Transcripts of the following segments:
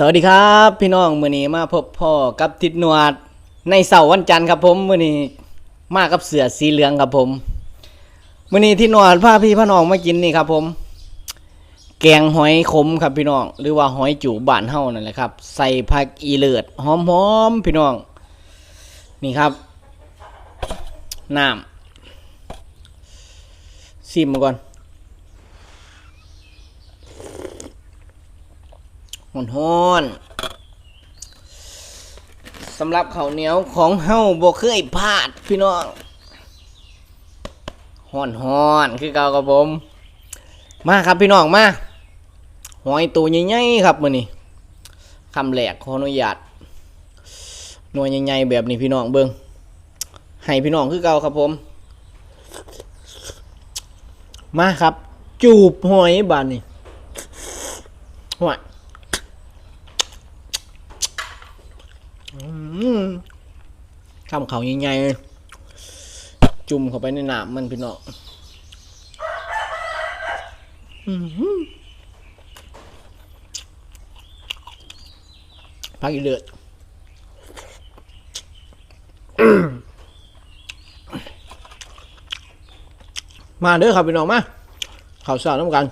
สวัสดีครับ พี่น้องมื้อนี้มาพบพ่อกับทิดนวด ในเสาร์วันจันทร์ครับผมมื้อนี้มากับเสือสีเหลืองครับผมมื้อนี้ทิดนวดพาพี่พาน้องมากินนี่ครับผม แกงหอยขมครับพี่น้อง หรือว่าหอยจูบบ้านเฮานั่นแหละครับ ใส่ผักอีเลิศหอมๆพี่น้อง นี่ครับน้ำซิมมาก่อน ฮ้อนสำหรับข้าวเหนียวของเฮาบ่เคยพลาดพี่น้องฮ้อนๆคือเก่ากับผม มาครับพี่น้องมาหอยตัวใหญ่ๆครับมื้อนี้คำแหลกขออนุญาตหน่วยใหญ่ๆแบบนี้พี่น้องเบิ่งให้พี่น้องคือเก่าครับผม มาครับ จูบหอยบานนี้หอย อืม ทำเขาใหญ่ๆจุ่มเข้าไปในน้ำมันพี่น้องอือหือพักอีเดือดมาเด้อครับพี่น้องมาข่าวสารน้ำกัน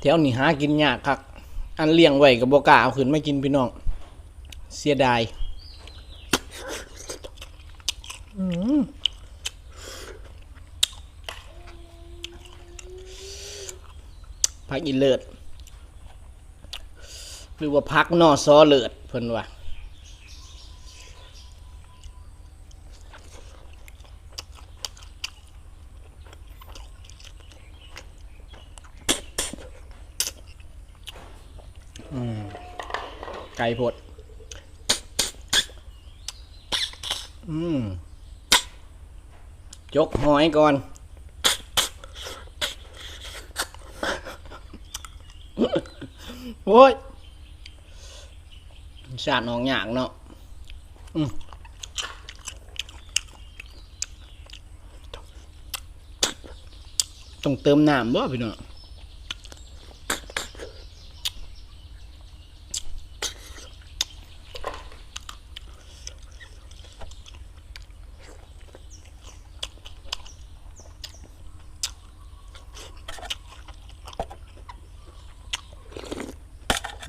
แถวนี้หากินยากครับอันเลี้ยงไว้กับบกาเอาขึ้นไมากินพี่น้อง เสียดายพักอีเลิศหรือว่าพักนอซอเลิศเพิ่นว่า ไก่พดอืมจกหอยก่อน โอ้ยสาดนองอยางเนาะอืมต้องเติมน้ำบ่พี่น้อง ย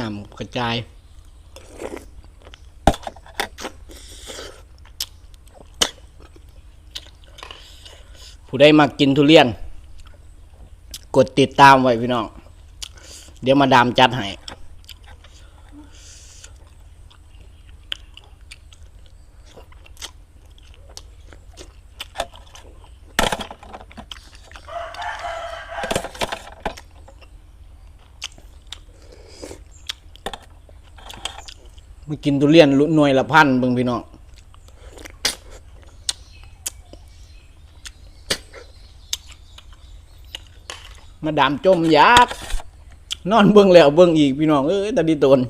น้ำกระจาย ผู้ใดมากินทุเรียน กดติดตามไว้พี่น้อง เดี๋ยวมาดามจัดให้มากินทุเรียนหน่วยละพันเบิ่งพี่น้อง มาดามจมยากนอนเบิ่งแล้วเบิ่งอีกพี่น้องเอ้ยตาดีตน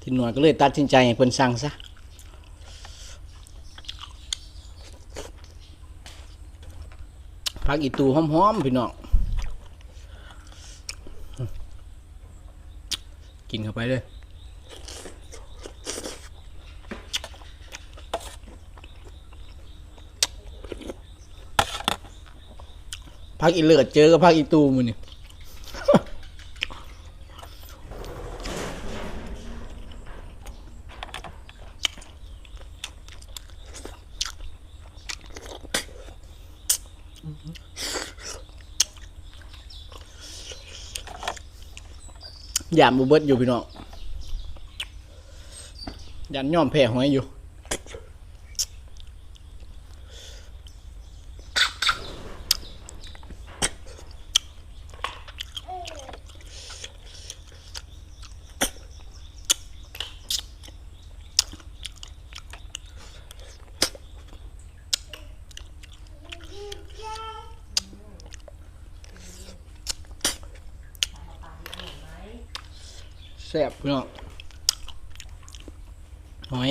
ทีหน่วยก็เลยตัดสินใจให้เพิ่นสั่งซะพักอีตูหอมๆพี่น้องกินเข้าไปเลย พักอีเลือดเจอกับพักอีตูมันนี่ยามบุเบิดอยู่พี่น้องยันย่อมแพ้หอยอยู่ อ ซ่บพี่น้องหอย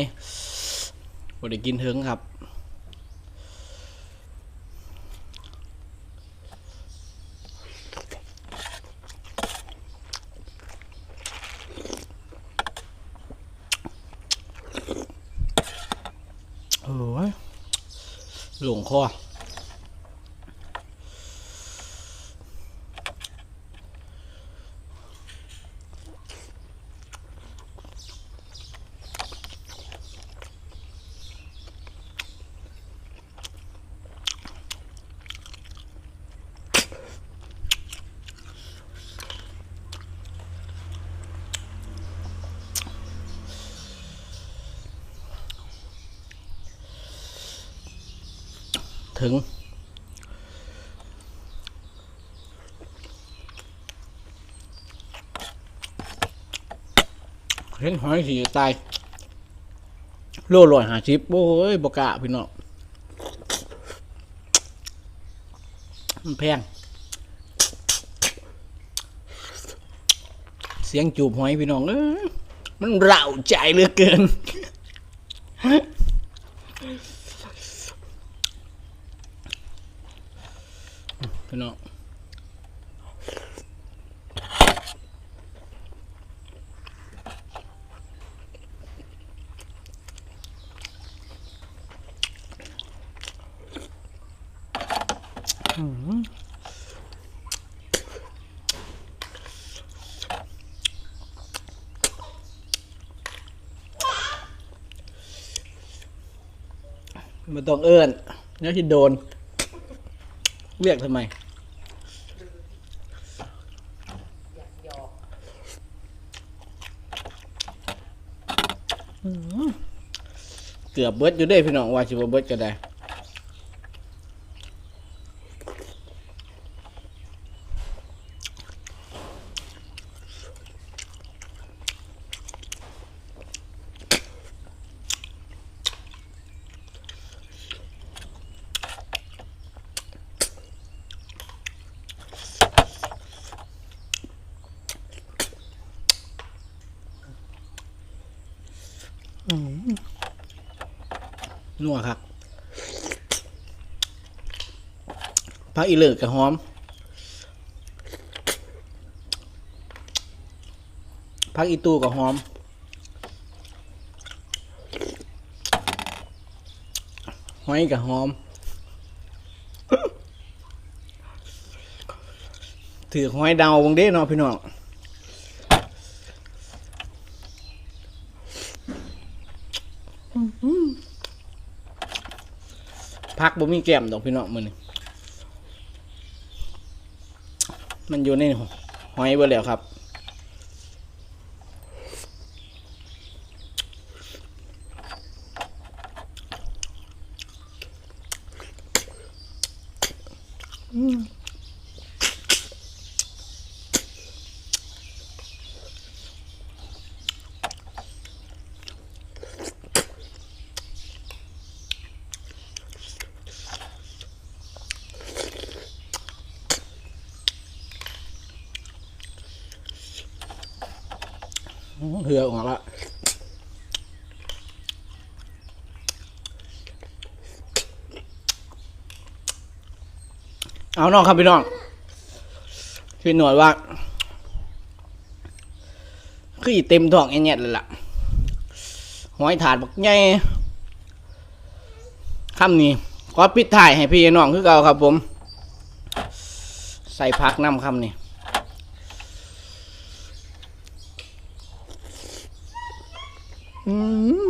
บ่ได้กินเถิงครับ โอ้ยหลงคอ ถึง เห็นหอยสีตายโลลอยหาชิปโอ้ยบกล้าพี่น้องมันแพง เสียงจูบหอยพี่น้องเอ้ยมันเร่าใจเหลือเกิน พี่น้องอื้อหือไมันต้องเอื้อนเนี่ยที่โดน เรียกทำไม เกือบเบิดอยู่ได้พี่น้องว่าสิบ่เบิดก็ได้ นัวครับผักอีเลิกกับหอมผักอีตูกับหอมหอยกับหอม ถือหอยดาวบงเด้เนาะพี่น้อง พักบ่มีแก้มดอกพี่น้องมือนี่มันอยู่ในหอยเบ่แล้วครับ เหือออกละเอาน้องครับพี่น้องพี่หนวยว่า คือเต็มท้องแอนเน็ตเลยล่ะหอยถาดบักใหญ่คำนี้ขอปิดถ่ายให้พี่น้องคือเก่าครับผม ใส่พักน้ำคำนี้ อืม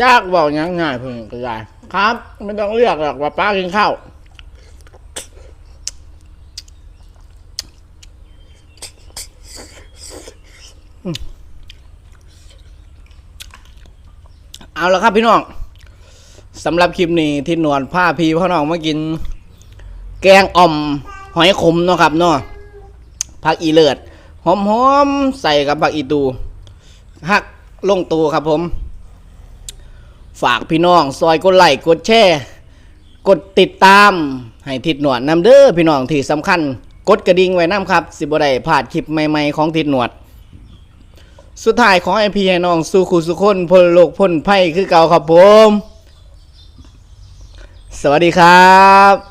จากบอกยังง่ายเพื่อนก็ได้ครับ ไม่ต้องเรียกหรอกว่าป้ากินข้าวเอาละครับพี่น้องสำหรับคลิปนี้ที่หนวดผ้าพีพ่อน้องมากิน แกงอ่อมหอยขมเนาะครับเนาะผักอีเลิศหอมๆใส่กับผักอีตูหักลงตูครับผม ฝากพี่น้อง ซอยกดไลค์กดแชร์กดติดตาม ให้ทิดหนวดนำเด้อพี่น้องที่สำคัญ กดกระดิ่งไว้นํครับ สิบ่ได้พลาดคลิปใหม่ๆของทิดหนวด สุดท้ายของไอพี่ให้น้องสู้คู่สุคนพลโลกพ้นไพ่คือเก่าครับผม สวัสดีครับ